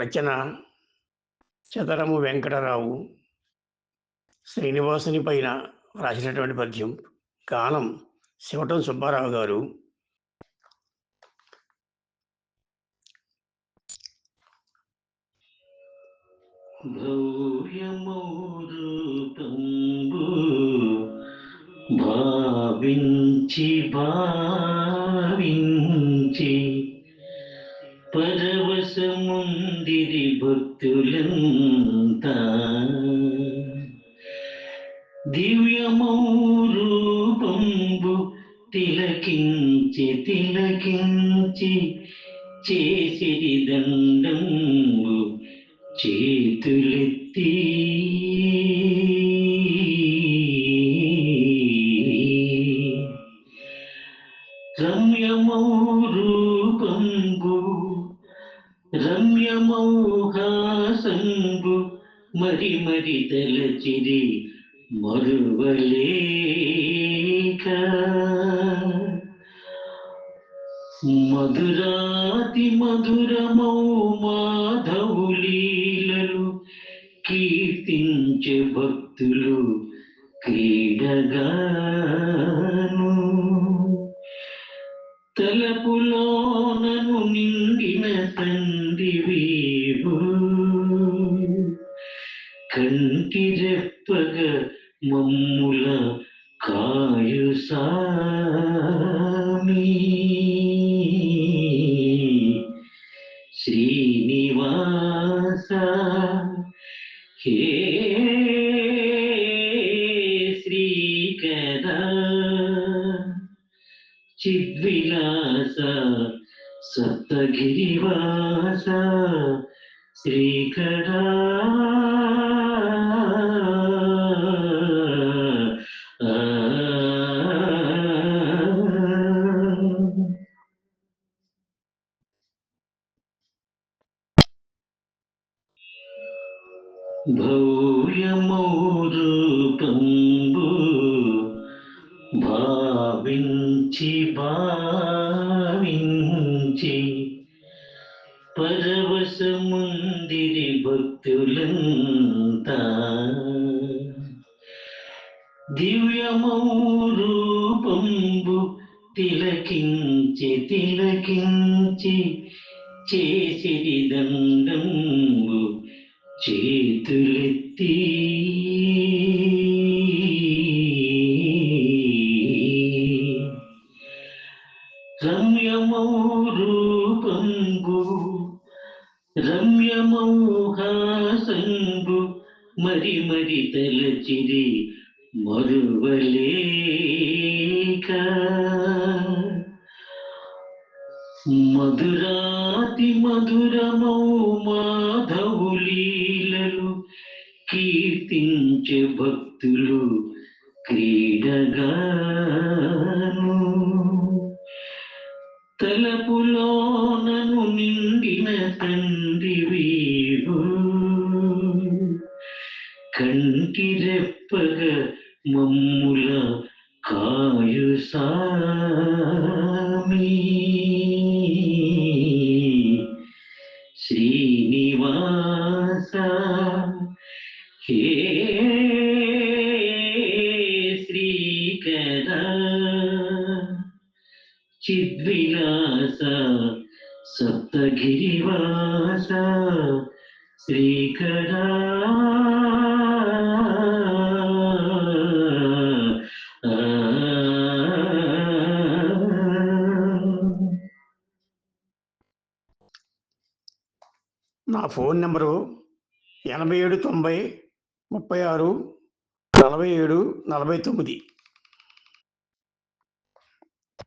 రచన చదరము వెంకటరావు. శ్రీనివాసుని పైన రాసినటువంటి పద్యం గానం శివటం సుబ్బారావు గారు. భావించి భావించి పరవశముందిరి భక్తులంతా దివ్యమౌరూపంబు తిలకించి తిలకించి చేసిరి దండంబు చేతులెత్తి. రమ్యమౌహాసంబు మరి మరి తలచిరి మరువలేక. మధురాతి మధురమౌ మాధవులీలలు కీర్తించే భక్తులు క్రీడగాను. తల తండ్రి కంటి రెప్పగ మమ్ముల కాయు శ్రీనివాస హే శ్రీకర చిద్విలాస సప్తగిరివాస శ్రీకరా భౌర్యమౌరూపంబు పరవశముందిరి భక్తులంతా. దివ్యమౌరూపంబు తిలకించి తిలకించి చేసిరి దండంబు చేతులెత్తి. రమ్యమౌ రూపంబు రమ్యమౌహాసంబు మరి మరి తలచిరి మరువలేక. మధురాతి మధురమౌ మాధవులీలలు కీర్తించే భక్తులు క్రీడగాను. తలపులోనను నిండిన తండ్రి వీడు. కంటి రెప్పగ మమ్ముల కాయు శ్రీనివాస హే శ్రీకరా. చిద్విలాస సప్తగిరివాస శ్రీకరా నా ఫోన్ నెంబరు ఎనభై ఏడు తొంభై ముప్పై ఆరు నలభై ఏడు నలభై తొమ్మిది.